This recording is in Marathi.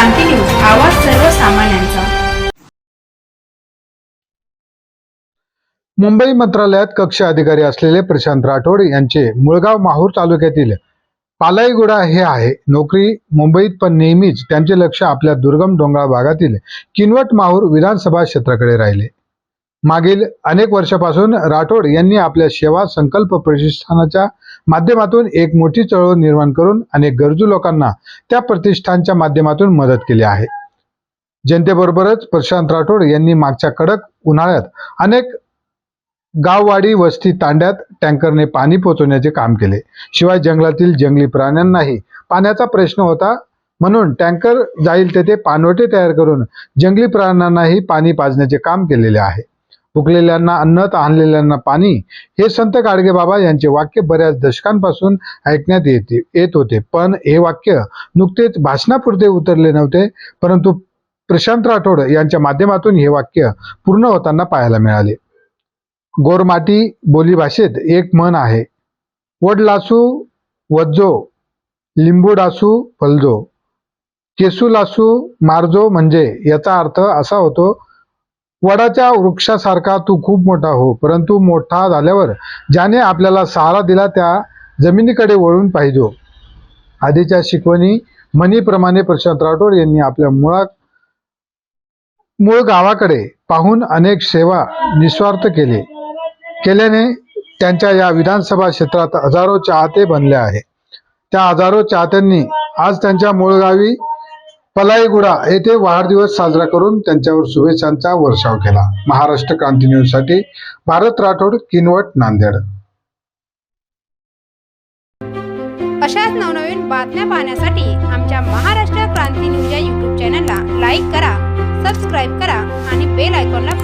क्रांती न्यूज आवाज सर्वसामान्यांचा. मुंबई मंत्रालयात कक्ष अधिकारी असलेले प्रशांत राठोड यांचे मुळगाव माहूर तालुक्यातील पालाईगुडा हे आहे. नोकरी मुंबईत पण नेहमीच त्यांचे लक्ष आपल्या दुर्गम डोंगराळ भागातील किनवट माहूर विधानसभा क्षेत्राकडे राहिले. मागील अनेक वर्षापासून राठोड यांनी आपल्या सेवा संकल्प प्रतिष्ठानाच्या माध्यमातून एक मोठी चळवळ निर्माण करून अनेक गरजू लोकांना त्या प्रतिष्ठानच्या माध्यमातून मदत केली आहे. जनतेबरोबरच प्रशांत राठोड यांनी मागच्या कडक उन्हाळ्यात अनेक गाववाडी वस्ती तांड्यात टँकरने पाणी पोहोचवण्याचे काम केले. शिवाय जंगलातील जंगली प्राण्यांनाही पाण्याचा प्रश्न होता म्हणून टँकर जाईल तेथे पाणवटे तयार करून जंगली प्राण्यांनाही पाणी पाजण्याचे काम केलेले आहे. भुकलेल्यांना अन्न तहानलेल्यांना पाणी हे संत गाडगेबाबा यांचे वाक्य बऱ्याच दशकांपासून ऐकण्यात येते येत होते. पण हे वाक्य नुकतेच भाषणापुरते उतरले नव्हते परंतु प्रशांत राठोड यांच्या माध्यमातून हे वाक्य पूर्ण होताना पाहायला मिळाले. गोरमाटी बोलीभाषेत एक म्हण आहे वडलासू वज्जो लिंबूडासू फलजो. केसुलासू मारजो म्हणजे याचा अर्थ असा होतो वडाच्या वृक्षासारखा तू खूप मोठा हो परंतु मोठा झाल्यावर ज्याने आपल्याला सहारा दिला त्या जमिनीकडे वळून पाहिजो. आधीच्या शिकवणी मनीप्रमाणे प्रशांत राठोड यांनी आपल्या मुळा मूळ गावाकडे पाहून अनेक सेवा निस्वार्थ केले. केल्याने त्यांच्या या विधानसभा क्षेत्रात हजारो चाहते बनले आहे. त्या हजारो चाहत्यांनी आज त्यांच्या मूळ गावी पलाईगुडा येथे वाढदिवस साजरा करून त्यांच्यावर शुभेच्छांचा वर्षाव केला. महाराष्ट्र क्रांती न्यूजसाठी भारत राठोड किनवट नांदेड. अशाच नवनवीन बातम्या पाहण्यासाठी आमच्या महाराष्ट्र क्रांती न्यूज या युट्यूब चॅनलला लाईक करा सबस्क्राईब करा आणि बेल आयकॉनला प्रेस